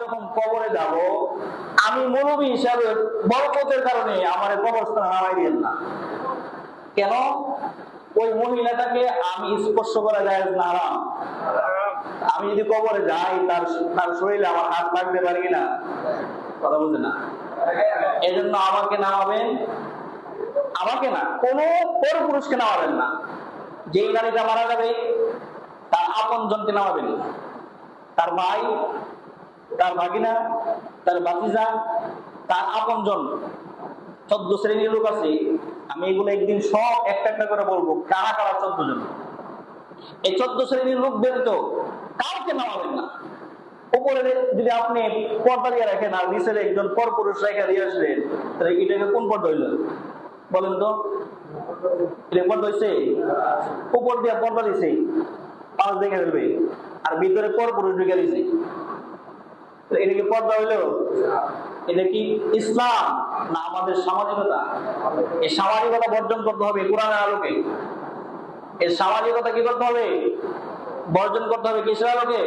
যখন কবরে যাব, আমি মৌলবী হিসাবে বরকতের কারণে আমার কবরস্থান নামাই দিয়েন না। কেন? ওই মহিলাটাকে আমি স্পর্শ করা যায় না, হারাম। আমি যদি কবরে যাই, তার তার শরীরে আমার হাত লাগতে পারি কিনা? কথা বলছে না? এই জন্য আমাকে নামাবেন, আমাকে না, কোনো পর পুরুষকে নামাবেন না। যেই গাড়িটা মারা যাবে, তার আপন জনকে নামাবেন। তার ভাই তার ভাগিনা, তার বাতিজা তার আপন জন চোদ্দ শ্রেণির লোক আছে, আমি এগুলো একদিন সব একটা একটা করে বলব, কারা কারা চোদ্দ জন? এই চোদ্দ শ্রেণির লোকদের তো কাউকে নামাবেন না। উপরে যদি আপনি পর্দা দিয়ে রাখেন আর নিচের একজন পর পুরুষ রেখে দিয়ে আসলেন, তাহলে এটাকে কোন পর্দা হইল? বলেন তো পর্দা হয়েছে উপর দিয়ে পর্দা দিছে পাঁচ দেখে ফেলবে আর ভিতরে পর পুরুষ ঢুকে দিছে। এটা কি পর্দা হইল? এটা কি ইসলাম না আমাদের সামাজিকতা? এই সামাজিকতা বর্জন করতে হবে কোরআনের আলোকে। এই সামাজিকতা কি করতে হবে? বর্জন করতে হবে কিসের আলোকে?